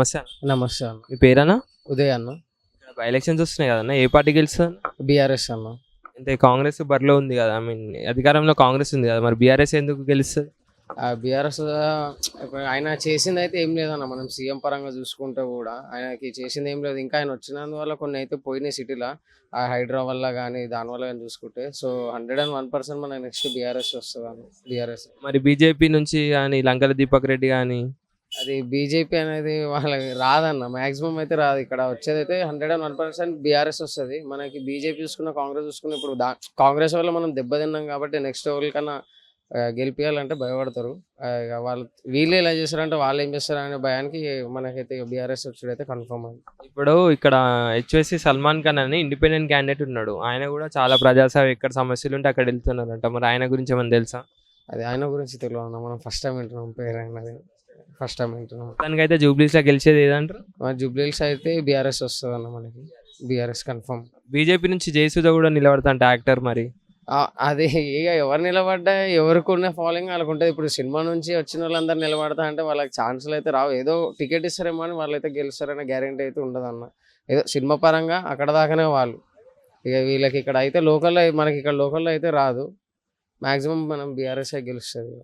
నమస్తే అన్న. నమస్తే అన్న. మీ పేరన్నా? ఉదయ్ అన్న. బై ఎలక్షన్స్ వస్తున్నాయి కదన్న. ఏ పార్టీ గెలుస్తుంది బీఆర్ఎస్ అన్న. అంటే కాంగ్రెస్ బరిలో ఉంది కదా. ఐ మీన్ అధికారంలో కాంగ్రెస్ ఉంది కదా. మరి బీఆర్ఎస్ ఎందుకు గెలుస్తుంది? ఆ బీఆర్ఎస్ ఆయన చేసింది అయితే ఏం లేదన్న. మనం సీఎం పరంగా చూసుకుంటే కూడా ఆయనకి చేసింది ఏం లేదు. ఇంకా ఆయన వచ్చినందువల్ల కొన్ని అయితే పోయినాయి సిటీలో. ఆ హైడ్రా వల్ల కానీ దానివల్ల కానీ చూసుకుంటే. So hundred and one percent మన నెక్స్ట్ బీఆర్ఎస్ వస్తుంది బీఆర్ఎస్. మరి బీజేపీ నుంచి కానీ లంకల దీపక్ రెడ్డి కానీ అది బీజేపీ అనేది వాళ్ళకి రాదన్న. మాక్సిమం అయితే రాదు. ఇక్కడ వచ్చేది అయితే hundred and one percent BRS వస్తుంది. మనకి బీజేపీ చూసుకున్న కాంగ్రెస్ చూసుకున్న ఇప్పుడు దా కాంగ్రెస్ వల్ల మనం దెబ్బతిన్నాం కాబట్టి నెక్స్ట్ ఎవరికన్నా ఆ, గెలిపియాలంటే భయపడతారు. వాళ్ళు వీళ్ళు ఎలా చేస్తారంటే వాళ్ళు ఏం చేస్తారు అనే భయానికి మనకైతే బీఆర్ఎస్ వచ్చుడైతే కన్ఫర్మ్ అయింది. ఇప్పుడు ఇక్కడ హెచ్ఎస్సి సల్మాన్ ఖాన్ అని ఇండిపెండెంట్ క్యాండిడేట్ ఉన్నాడు. ఆయన కూడా చాలా ప్రజాసేవ ఎక్కడ సమస్యలు ఉంటే అక్కడ వెళ్తున్నారంట మరి ఆయన గురించి ఏమైనా తెలుసా? అది ఆయన గురించి తెలియదు మనం ఫస్ట్ టైం వింటున్నాం పేరు అయినది ఫస్ట్ టైం వింటున్నాం దానికైతే జూబ్లీస్లో గెలిచేది ఏదంటారు? జూబ్లీస్ అయితే బీఆర్ఎస్ వస్తుంది అన్న మనకి. BRS confirm. బీజేపీ నుంచి జయసుధ కూడా నిలబడతా అంటే యాక్టర్ మరి. అది ఇక ఎవరు నిలబడ్డా ఎవరికి ఉన్న ఫాలోయింగ్ వాళ్ళకు ఉంటుంది ఇప్పుడు సినిమా నుంచి వచ్చిన వాళ్ళందరూ నిలబడతా అంటే వాళ్ళకి ఛాన్సులు అయితే రావు. ఏదో టికెట్ ఇస్తారేమో అని వాళ్ళైతే గెలుస్తారనే గ్యారంటీ అయితే ఉండదు అన్న ఏదో సినిమా పరంగా అక్కడ దాకానే వాళ్ళు. ఇక వీళ్ళకి ఇక్కడ అయితే లోకల్లో మనకి ఇక్కడ లోకల్లో అయితే రాదు. మాక్సిమం మనం బీఆర్ఎస్ గెలుస్తుంది.